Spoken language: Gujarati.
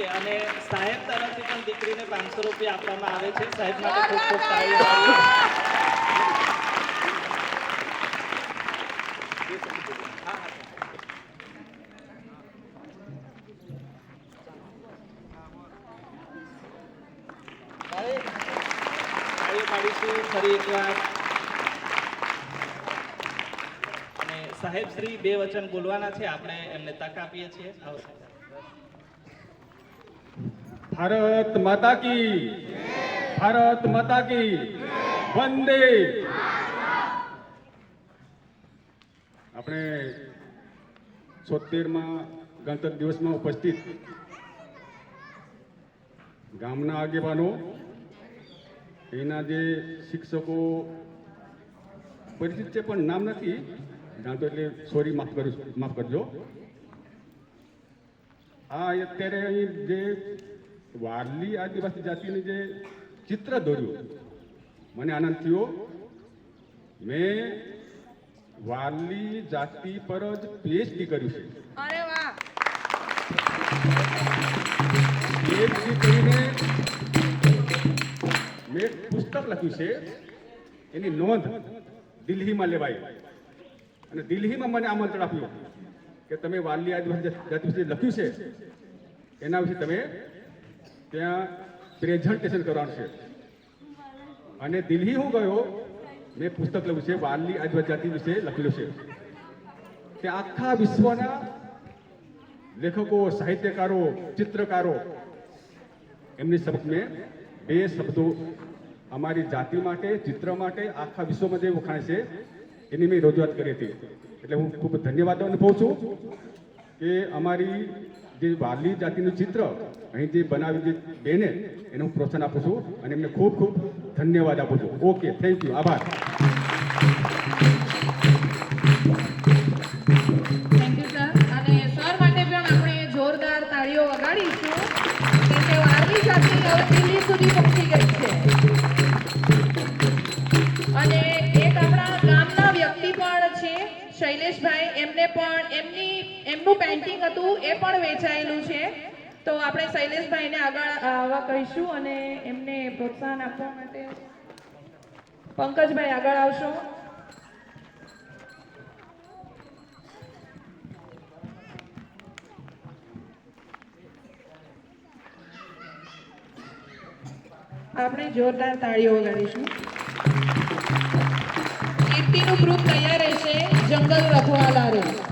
ઓકે અને સાહેબ તરફથી પણ દીકરીને પાંચસો રૂપિયા આપવામાં આવે છે. સાહેબ માટે ખૂબ ખૂબ પાડીશું ફરી એકવાર. અને સાહેબ શ્રી બે વચન બોલવાના છે. આપણે એમને તક આપીએ છીએ. આવશે. ભારત માતા કી ભારત માતા કી વંદે આપણે છોતેરમાં ગણતંત્ર દિવસમાં ઉપસ્થિત ગામના આગેવાનો, એના જે શિક્ષકો પરિચિત છે પણ નામ નથી જાણતો એટલે સોરી માફ કરું, માફ કરજો. આ અત્યારે અહીં જે વારલી આદિવાસી જાતિનું જે ચિત્ર દોર્યું મને આનંદ થયો. મેં વારલી જાતિ પર જ પીએચડી કર્યું છે. પીએચડી કરીને મેં એક પુસ્તક લખ્યું છે. એની નોંધ દિલ્હીમાં લેવાઈ અને દિલ્હીમાં મને આમંત્રણ આપ્યું કે તમે વારલી આદિવાસી જાતિ વિશે લખ્યું છે. એના વિશે તમે ત્યાં પ્રેઝન્ટેશન કરવાનું છે. અને દિલ્હી હું ગયો, મેં પુસ્તક લખ્યું છે, વાલી આદિવાસી વિશે લખેલું છે. કે આખા વિશ્વના લેખકો, સાહિત્યકારો, ચિત્રકારો, એમની શબ્દ મેં બે શબ્દો અમારી જાતિ માટે, ચિત્ર માટે, આખા વિશ્વમાં જે વખાણે છે, એની મેં રજૂઆત કરી હતી. એટલે હું ખૂબ ધન્યવાદ અનુભવું છું કે અમારી જે વાલી જાતિનું ચિત્ર અહીં જે બનાવી જે બેને, એને હું પ્રોત્સાહન આપું છું અને એમને ખૂબ ખૂબ ધન્યવાદ આપું છું. ઓકે થેન્ક યુ આભાર. શૈલેષભાઈ, એમને પણ એમની, એમનું પેન્ટિંગ હતું, એ પણ વેચાયેલું છે. તો આપણે શૈલેષભાઈને આગળ આવવા કહીશું અને એમને પ્રોત્સાહન આપવા માટે પંકજભાઈ આગળ આવશો. આપણે જોરદાર તાળીઓ વગાડીશું કીર્તિનું ગ્રુપ તૈયાર રહેશે. alcalde de la.